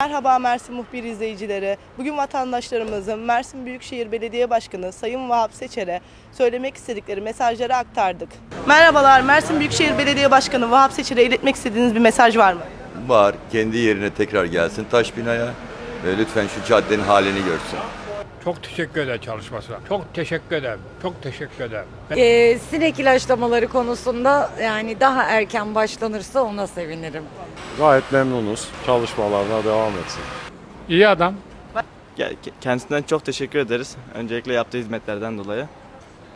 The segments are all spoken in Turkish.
Merhaba Mersin Muhbir izleyicileri. Bugün vatandaşlarımızın Mersin Büyükşehir Belediye Başkanı Sayın Vahap Seçer'e söylemek istedikleri mesajları aktardık. Merhabalar Mersin Büyükşehir Belediye Başkanı Vahap Seçer'e iletmek istediğiniz bir mesaj var mı? Var. Kendi yerine tekrar gelsin taş binaya ve lütfen şu caddenin halini görsün. Çok teşekkür ederim çalışmasına. Çok teşekkür ederim. Çok teşekkür ederim. Ee, sinek ilaçlamaları konusunda yani daha erken başlanırsa ona sevinirim. Gayet memnunuz. Çalışmalarına devam etsin. İyi adam. Kendisinden çok teşekkür ederiz. Öncelikle yaptığı hizmetlerden dolayı.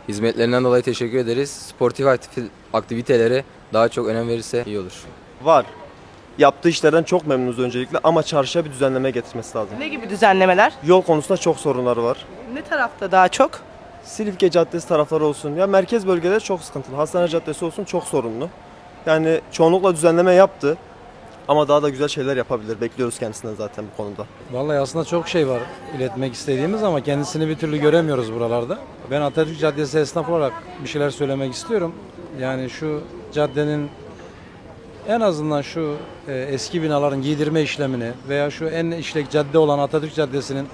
Hizmetlerinden dolayı teşekkür ederiz. Sportif aktif- aktivitelere daha çok önem verirse iyi olur. Var. Yaptığı işlerden çok memnunuz öncelikle ama çarşıya bir düzenleme getirmesi lazım. Ne gibi düzenlemeler? Yol konusunda çok sorunları var. Ne tarafta daha çok? Silifke Caddesi tarafları olsun. Ya merkez bölgeler çok sıkıntılı. Hastane Caddesi olsun çok sorunlu. Yani çoğunlukla düzenleme yaptı. Ama daha da güzel şeyler yapabilir. Bekliyoruz kendisinden zaten bu konuda. Vallahi aslında çok şey var iletmek istediğimiz ama kendisini bir türlü göremiyoruz buralarda. Ben Atatürk Caddesi esnaf olarak bir şeyler söylemek istiyorum. Yani şu caddenin en azından şu e, eski binaların giydirme işlemini veya şu en işlek cadde olan Atatürk Caddesi'nin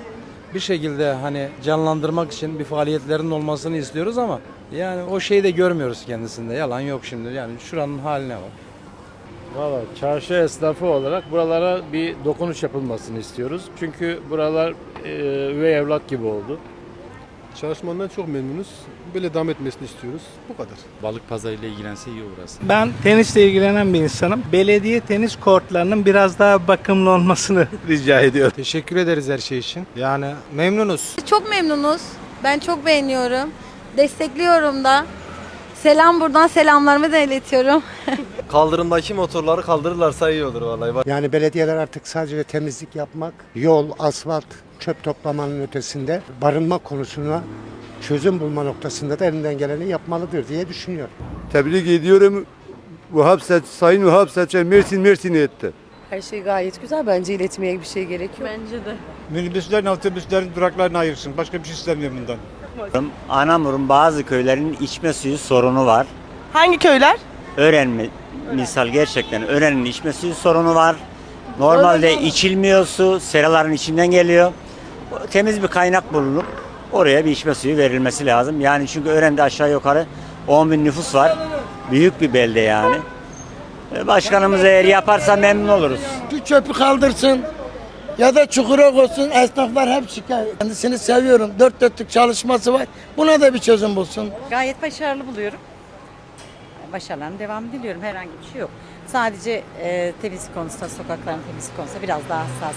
bir şekilde hani canlandırmak için bir faaliyetlerin olmasını istiyoruz ama yani o şeyi de görmüyoruz kendisinde. Yalan yok şimdi. Yani şuranın haline bak. Valla çarşı esnafı olarak buralara bir dokunuş yapılmasını istiyoruz. Çünkü buralar e, üvey evlat gibi oldu. Çalışmandan çok memnunuz. Böyle devam etmesini istiyoruz. Bu kadar. Balık pazarıyla ilgilense iyi burası. Ben tenisle ilgilenen bir insanım. Belediye tenis kortlarının biraz daha bakımlı olmasını rica ediyorum. Teşekkür ederiz her şey için. Yani memnunuz. Çok memnunuz. Ben çok beğeniyorum. Destekliyorum da. Selam buradan selamlarımı da iletiyorum. Kaldırımdaki motorları kaldırırlarsa iyi olur vallahi. Yani belediyeler artık sadece temizlik yapmak, yol, asfalt, çöp toplamanın ötesinde barınma konusuna çözüm bulma noktasında da elinden geleni yapmalıdır diye düşünüyorum. Tebrik ediyorum. Vahap Seç, Sayın Vahap Seçer Mersin Mersin'i etti. Her şey gayet güzel. Bence iletmeye bir şey gerekiyor. Minibüslerin otobüslerin duraklarını ayırsın. Başka bir şey istemiyorum bundan. Anamur'un bazı köylerin içme suyu sorunu var. Hangi köyler? Öğrenme misal gerçekten öğrenin içme suyu sorunu var. Normalde içilmiyor su, seraların içinden geliyor. Temiz bir kaynak bulunup oraya bir içme suyu verilmesi lazım. Yani çünkü öğrende aşağı yukarı 10 bin nüfus var. Büyük bir belde yani. E, Başkanımız eğer yaparsa memnun oluruz. Şu çöpü kaldırsın ya da çukura koysun. Esnaflar hep şikayet. Kendisini seviyorum. Dört dörtlük çalışması var. Buna da bir çözüm bulsun. Gayet başarılı buluyorum. Başarılarına devam diliyorum. Herhangi bir şey yok. Sadece e, temizlik konusunda, sokakların temizlik konusunda biraz daha hassas.